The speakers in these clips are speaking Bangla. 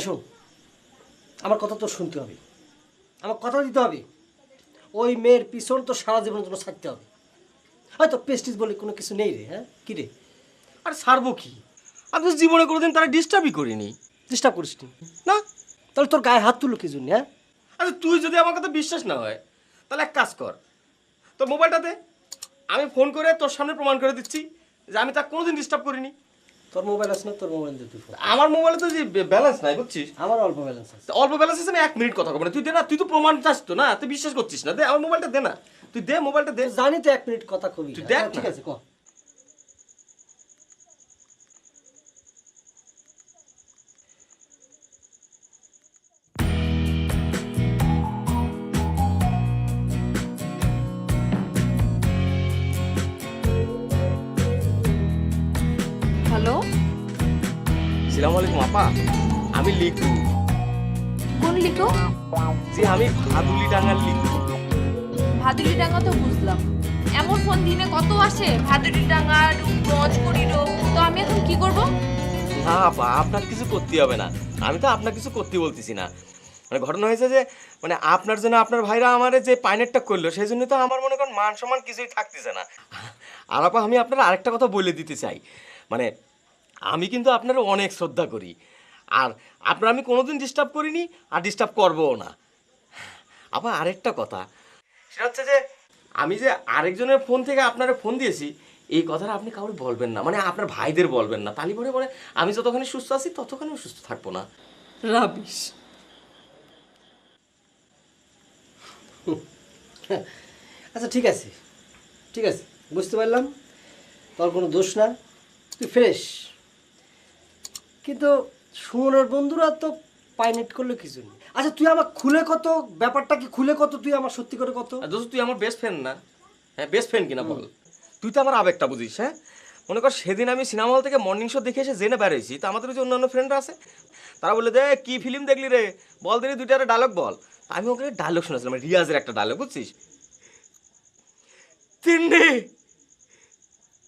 শোন। আমার কথা তো শুনতে হবে। আমার কথা দিতে হবে। ওই মেয়ের পিছন তো সারা জীবনের জন্য ছাড়তে হবে। হয়তো পেস্টিস বলে কোনো কিছু নেই রে হ্যাঁ? কি রে? আর ছাড়বো কি? আমি তো জীবনে কোনোদিন তারা ডিস্টার্বই করিনি। ডিস্টার্ব করিস নি? না তাহলে তোর গায়ে হাত তুলো কি জন্য হ্যাঁ? আচ্ছা তুই যদি আমার কথা বিশ্বাস না হয়, তাহলে এক কাজ কর। তোর মোবাইলটাতে আমি ফোন করে তোর সামনে প্রমাণ করে দিচ্ছি যে আমি তা কোনোদিন ডিস্টার্ব করিনি। তোর মোবাইল আছে না তোর মোবাইল দিয়ে তুই আমার মোবাইলে তো যে ব্যালেন্স নাই বুঝছিস? আমার অল্প ব্যালেন্স আছে। অল্প ব্যালেন্স আছে আমি এক মিনিট কথা বলব না। তুই দে না তুই তো প্রমাণ চাস তো না? তুই বিশ্বাস করছিস না? দে আমার মোবাইলটা দে না। তুই দে মোবাইলটা দে। জানি তো এক মিনিট কথা কবি। তুই দেখ ঠিক আছে ক। সালাম আলাইকুম আপা আমি লিখু কোন লিখো যে আমি ভাদুলি টাঙ্গাল লিখু ভাদুরি ডাঙ্গা তো বুঝলাম। এমন ফোন দিনে কত আসে? ভাদুরি ডাঙ্গা রূপগঞ্জ করিডোর। তো আমি এখন কি করব? না আপা আপনার কিছু করতে হবে না। আমি তো আপনার কিছু করতে বলতেছি না। মানে ঘটনা হয়েছে যে মানে আপনার জন্য আপনার ভাইরা আমার যে পাইনেটটা করল সেই জন্য তো আমার মনে করেন মান সম্মান কিছুই থাকতেছে না। আর আপা আমি আপনার আরেকটা কথা বলে দিতে চাই। মানে আমি কিন্তু আপনার অনেক শ্রদ্ধা করি। আর আপনার আমি কোনোদিন ডিস্টার্ব করিনি আর ডিস্টার্ব করবও না। আবার আরেকটা কথা সেটা হচ্ছে যে আমি যে আরেকজনের ফোন থেকে আপনারা ফোন দিয়েছি এই কথাটা আপনি কাউকে বলবেন না। মানে আপনার ভাইদের বলবেন না। তালি পরে পরে আমি যতখানি সুস্থ আছি ততক্ষণ আমি সুস্থ থাকব না। রাবিশ। আচ্ছা ঠিক আছে। ঠিক আছে বুঝতে পারলাম। তোর কোনো দোষ না। তুই ফ্রেশ কিন্তু সুমনের বন্ধুরা তো পাইনেট করল কিছু নেই আচ্ছা তুই আমার খুলে কত? ব্যাপারটা কি খুলে কত? তুই আমার সত্যি করে কত? দোস্ত তুই আমার বেস্ট ফ্রেন্ড না। হ্যাঁ বেস্ট ফ্রেন্ড কিনা বল? তুই তো আমার আবেগটা বুঝিস হ্যাঁ? মনে কর সেদিন আমি সিনেমা হল থেকে মর্নিং শো দেখে এসে জেনে বেরোইছি তা আমাদের যে অন্যান্য ফ্রেন্ডরা আছে তারা বলে দে কি ফিল্ম দেখলি রে? বল দিলি দুইটা ডায়লগ বল। আমি ওকে ডায়লগ শুনেছিলাম রিয়াজের একটা ডায়লগ বুঝছিস? তিন্নি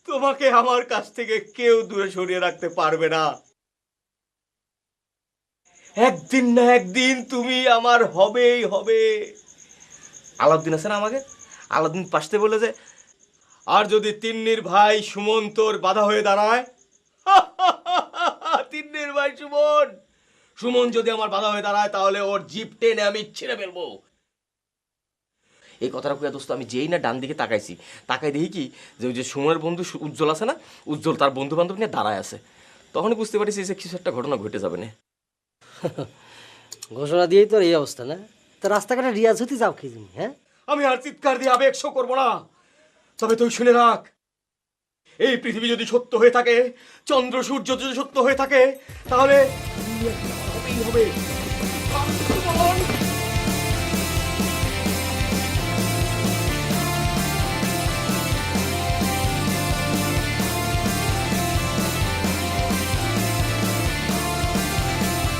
তোমাকে আমার কাছ থেকে কেউ দূরে সরিয়ে রাখতে পারবে না। একদিন না একদিন তুমি আমার হবেই হবে। আলাউদ্দিন আছে না আমাকে? আলাউদ্দিন পাশতে বলে যে, আর যদি তিন্নির ভাই সুমন তোর বাধা হয়ে দাঁড়ায়? তিন্নির ভাই সুমন। সুমন যদি আমার বাধা হয়ে দাঁড়ায়, তাহলে ওর জিপ টেনে আমি ছিঁড়ে ফেলব। এই কথাটা কুয়া দোস্ত, আমি যেই না ডান দিকে তাকাইছি, তাকাই দেখি কি, যে ওই যে সুমনের বন্ধু উজ্জ্বল আছে না, উজ্জ্বল তার বন্ধু বান্ধব নিয়ে দাঁড়ায় আছে। তখনই বুঝতে পারছি যে কিছু একটা ঘটনা ঘটে যাবে না। ঘোষণা দিয়েই তোর এই অবস্থা, না? তো রাস্তাঘাটে রিয়াজ হতে যাও কি তুমি হ্যাঁ? আমি আর চিৎকার দিয়ে আবেগ শো করব না। তবে তুই শুনে রাখ, এই পৃথিবী যদি সত্য হয়ে থাকে, চন্দ্র, সূর্য যদি সত্য হয়ে থাকে, তাহলে হবে।